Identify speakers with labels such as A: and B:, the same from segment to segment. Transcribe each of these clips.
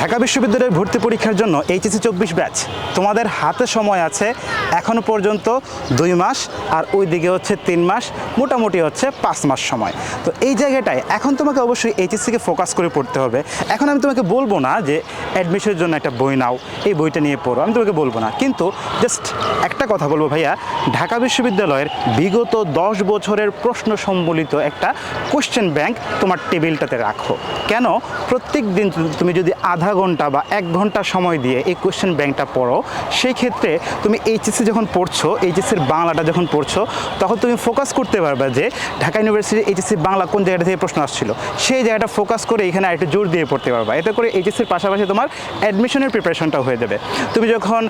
A: ঢাকা বিশ্ববিদ্যালয়ের ভর্তি পরীক্ষার জন্য এইচএসসি চব্বিশ ব্যাচ। তোমাদের হাতে সময় আছে এখনও পর্যন্ত দুই মাস আর ওই দিকে হচ্ছে তিন মাস, মোটামুটি হচ্ছে পাঁচ মাস সময়। তো এই জায়গাটায় এখন তোমাকে অবশ্যই এইচএসসিকে ফোকাস করে পড়তে হবে। এখন আমি তোমাকে বলব না যে অ্যাডমিশনের জন্য একটা বই নাও, এই বইটা নিয়ে পড়ো, আমি তোমাকে বলব না। কিন্তু জাস্ট একটা কথা বলব ভাইয়া, ঢাকা বিশ্ববিদ্যালয়ের বিগত দশ বছরের প্রশ্ন সম্বলিত একটা কোশ্চেন ব্যাংক তোমার টেবিলটাতে রাখো। কেন? প্রত্যেক দিন তুমি যদি আধা ঘণ্টা বা এক ঘণ্টা সময় দিয়ে এই কোয়েশ্চেন ব্যাংকটা পড়ো। সেই ক্ষেত্রে তুমি এইচএসসি যখন পড়ছো এইচএসসির বাংলাটা যখন পড়ছো, তখন তুমি ফোকাস করতে পারবে যে ঢাকা ইউনিভার্সিটি এইচএসসি বাংলা কোন জায়গাটা থেকে প্রশ্ন আসছিল? সেই জায়গাটা ফোকাস করে এখানে আরেকটু জোর দিয়ে পড়তে পারবা। এতে করে এইচএসসির পাশাপাশি তোমার অ্যাডমিশনের প্রিপারেশনটা হয়ে যাবে। তুমি যখন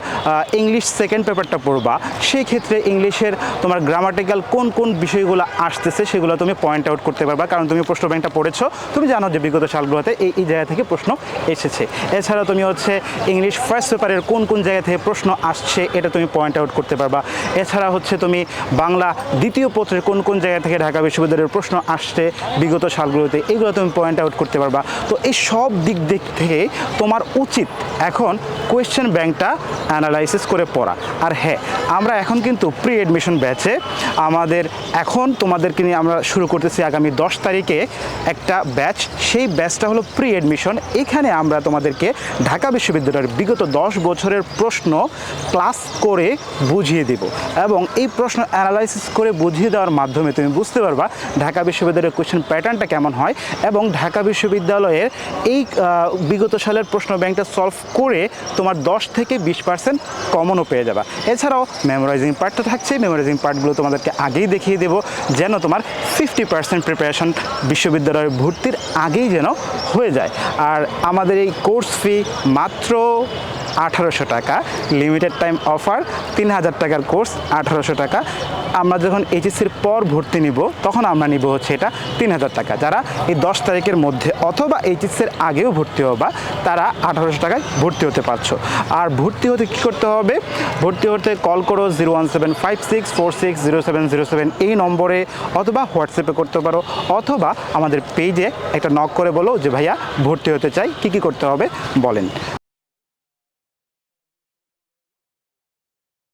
A: ইংলিশ সেকেন্ড পেপারটা পড়বা, সেই ক্ষেত্রে ইংলিশের তোমার গ্রামাটিক্যাল কোন কোন বিষয়গুলো আসতেছে সেগুলো তুমি পয়েন্ট আউট করতে পারবা। কারণ তুমি প্রশ্ন ব্যাংকটা পড়েছো, তুমি জানো যে বিগত সালগুলোতে এই এই জায়গা থেকে প্রশ্ন এসেছে। এছাড়া তুমি হচ্ছে ইংলিশ ফার্স্ট পেপারের কোন কোন জায়গা থেকে প্রশ্ন আসছে, এটা তুমি পয়েন্ট আউট করতে পারবা। এছাড়া হচ্ছে তুমি বাংলা দ্বিতীয় পত্রের কোন কোন জায়গা থেকে ঢাকা বিশ্ববিদ্যালয়ের প্রশ্ন আসছে, বিগত সালগুলোতে, এগুলো তুমি পয়েন্ট আউট করতে পারবা। তো এই সব দিক দিক থেকে তোমার উচিত এখন কোয়েশ্চেন ব্যাংকটা অ্যানালাইসিস করে পড়া। আর হ্যাঁ আমরা এখন কিন্তু প্রি অ্যাডমিশন ব্যাচে আমাদের এখন তোমাদেরকে নিয়ে আমরা শুরু করতেছি আগামী দশ তারিখে একটা ব্যাচ সেই ব্যাচটা হলো প্রি অ্যাডমিশন এখানে আমরা তোমাদেরকে ঢাকা বিশ্ববিদ্যালয়ের বিগত দশ বছরের প্রশ্ন ক্লাস করে বুঝিয়ে দেব। এবং এই প্রশ্ন অ্যানালাইসিস করে বুঝিয়ে দেওয়ার মাধ্যমে তুমি বুঝতে পারবা ঢাকা বিশ্ববিদ্যালয়ের কোয়েশ্চেন প্যাটার্নটা কেমন হয় এবং ঢাকা বিশ্ববিদ্যালয়ের এই বিগত সালের প্রশ্ন ব্যাংকটা সলভ করে তোমার দশ থেকে বিশ পার্সেন্ট কমনও পেয়ে যাবা। এছাড়াও মেমোরাইজিং পার্টটা থাকছে। মেমোরাইজিং পার্টগুলো তোমাদেরকে আগেই দেখিয়ে দেবো যেন তোমার ফিফটি পার্সেন্ট প্রিপারেশন বিশ্ববিদ্যালয়ে ভর্তির আগেই যেন হয়ে যায়। আর আমাদের এই কোর্স ফি মাত্র আঠারোশো টাকা। লিমিটেড টাইম অফার তিন হাজার টাকার কোর্স আঠারোশো টাকা। আমরা যখন এইচএসসির পর ভর্তি নিব, তখন আমরা নিব হচ্ছে এটা তিন হাজার টাকা। যারা এই দশ তারিখের মধ্যে অথবা এইচএসসির আগেও ভর্তি হবা, তারা আঠারোশো টাকায় ভর্তি হতে পারছ। আর ভর্তি হতে কী করতে হবে? ভর্তি হতে কল করো zero one seven five six four six zero seven zero seven এই নম্বরে অথবা হোয়াটসঅ্যাপে করতে পারো, অথবা আমাদের পেজে একটা নক করে বলো যে, ভাইয়া, ভর্তি হতে চাই, কী কী করতে হবে? বলেন।